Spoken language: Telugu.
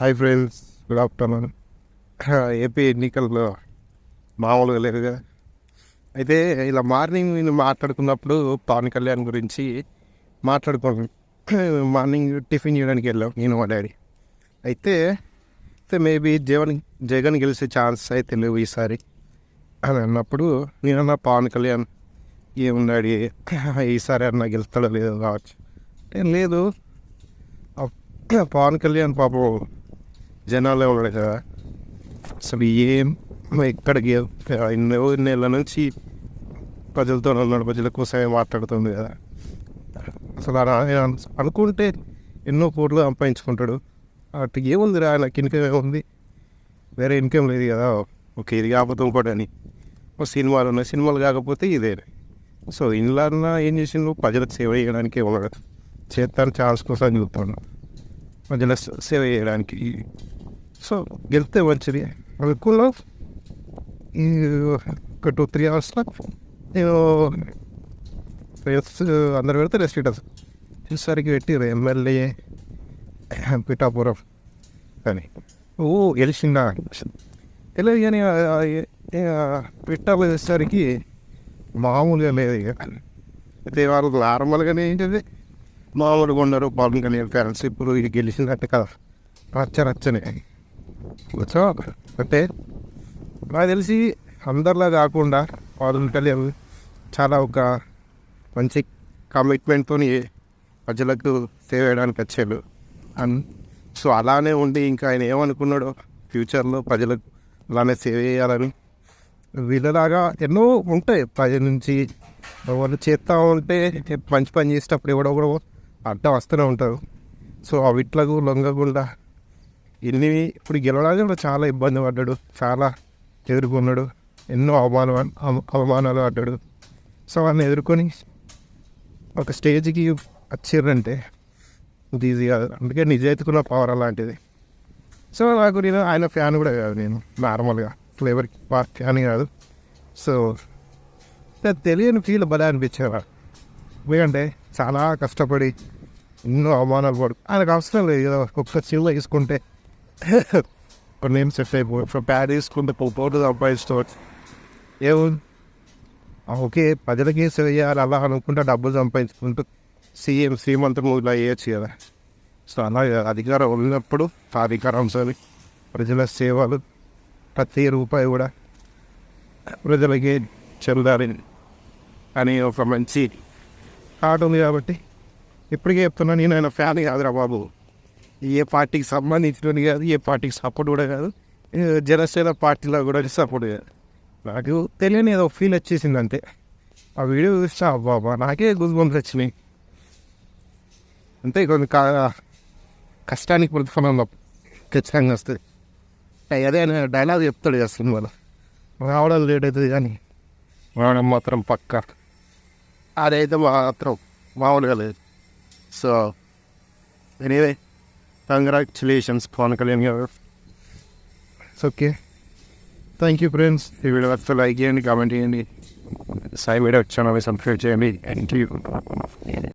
Hi friends good afternoon AP ఎన్నికల్లో మామూలుగా లేదు కదా. అయితే ఇలా మార్నింగ్ నేను మాట్లాడుకున్నప్పుడు పవన్ కళ్యాణ్ గురించి మాట్లాడుకోను మార్నింగ్ టిఫిన్ చేయడానికి వెళ్ళాం నేను మా డాడీ. అయితే అయితే మేబీ జగన్ జగన్ గెలిచే ఛాన్స్ అయితే లేవు ఈసారి. అని అన్నప్పుడు నేనన్నా పవన్ కళ్యాణ్ ఏమున్నాడు ఈసారి అన్న గెలుస్తాడో లేదో కావచ్చు. లేదు. పవన్ కళ్యాణ్ పాపం జనాలే ఉన్నాయి కదా. అసలు ఏం ఎక్కడికి ఎన్నో నెలల నుంచి ప్రజలతో ఉన్నాడు ప్రజల కోసమే మాట్లాడుతుంది కదా. అసలు అనుకుంటే ఎన్నో కోట్లు సంపాదించుకుంటాడు. అటు ఏముంది రా ఆయనకి ఇన్కమ్ ఏముంది వేరే ఇన్కమ్ లేదు కదా. ఒక ఇది కాకపోతే ఇంకోటి అని. ఒక సినిమాలు ఉన్నాయి సినిమాలు కాకపోతే ఇదే. సో ఇందులో ఏం చేసిండు? ప్రజలకు సేవ చేయడానికి ఉన్నాడు. చేస్తాను ఛాన్స్ కోసం చూస్తాను ప్రజల సేవ చేయడానికి సో గెలిస్తే మంచిది. అనుకున్నా ఈ ఒక టూ త్రీ అవర్స్లో నేను రేస్ అందరు పెడితే రెస్ట్రిక్టర్స్ చూసేసరికి పెట్టి ఎమ్మెల్యే పిఠాపురం అని. ఓ గెలిచిందా తెలియదు కానీ పిట్టా వచ్చేసరికి మామూలుగా లేదు ఇక. అయితే వాళ్ళు నార్మల్గానే ఏంటిది మామూలుగా ఉన్నారు పవన్ కళ్యాణ్ ఫ్యాన్స్ ఇప్పుడు ఇది గెలిచినట్టు కదా. రచ్చ రచ్చనే. వచ్చా అంటే నాకు తెలిసి అందరిలా కాకుండా పవన్ కళ్యాణ్ చాలా ఒక మంచి కమిట్మెంట్తో ప్రజలకు సేవ చేయడానికి వచ్చాడు అండ్ సో అలానే ఉండి ఇంకా ఆయన ఏమనుకున్నాడో ఫ్యూచర్లో ప్రజలకు అలానే సేవ్ చేయాలని వీళ్ళలాగా ఎన్నో ఉంటాయి. ప్రజల నుంచి వాళ్ళు చేస్తూ ఉంటే మంచి పని చేసేటప్పుడు ఎవడో కూడా అడ్డం వస్తూనే ఉంటారు సో అవిట్లకు లొంగకుండా ఎన్ని ఇప్పుడు గెలవడానికి కూడా చాలా ఇబ్బంది పడ్డాడు. చాలా ఎదుర్కొన్నాడు. ఎన్నో అవమానం అవమానాలు పడ్డాడు. సో వాళ్ళని ఎదుర్కొని ఒక స్టేజ్కి వచ్చిర్రంటే ఇది ఈజీ కాదు. అందుకే నిజాయితీకున్న పవర్ అలాంటిది. సో నాకు నేను ఆయన ఫ్యాన్ కూడా కాదు నేను. నార్మల్గా. ఫ్లేవర్ ఫ్యాన్ కాదు. సో తెలియని ఫీల్ భలే అనిపించేవాడు ఎందుకంటే చాలా కష్టపడి ఎన్నో అవమానాలు పడు ఆయనకు అవసరం లేదు. కదా ఒక్క చిల్ల తీసుకుంటే కొన్ని ఏం సెట్ అయిపోయి ఇప్పుడు ప్యాడ్ తీసుకుంటే పోటు సంపాదించుకోవచ్చు ఏముంది ఓకే ప్రజలకి సేవ చేయాలి అలా అనుకుంటే డబ్బులు సంపాదించుకుంటూ సీఎం శ్రీమంత మూవీలో వేయచ్చు కదా సో అలా అధికారం ఉన్నప్పుడు ఆ అధికారం సరి ప్రజల సేవలు ప్రతి రూపాయి కూడా ప్రజలకి చెందాలి అని ఒక మంచి ఆట ఉంది కాబట్టి ఇప్పటికే చెప్తున్నాను నేను ఆయన ఫ్యాన్ కాదురా బాబు ఏ పార్టీకి సంబంధించిన కాదు ఏ పార్టీకి సపోర్ట్ కూడా కాదు. జనసేన పార్టీలో కూడా సపోర్ట్ కాదు నాకు తెలియని ఏదో ఫీల్ వచ్చేసింది అంతే. ఆ వీడియో చూస్తా అబ్బాబా నాకే గుజ్ బంప్స్ వచ్చినాయి. అంతే కొంత కా- కష్టానికి ప్రతిఫలం ఖచ్చితంగా వస్తుంది. అదే ఆయన డైలాగ్ చెప్తాడు కదా సినిమాలో. రావడం లేట్ అవుతుంది కానీ రావడం మాత్రం పక్క. అదైతే మాత్రం మామూలుగా లేదు. So anyway congratulations Pawan Kalyan garu okay thank you friends ఈ వీడియో వస్తే లైక్ చేయండి కామెంట్ చేయండి. సాయి వీడియో వచ్చాను సబ్స్క్రైబ్ చేయండి. Thank you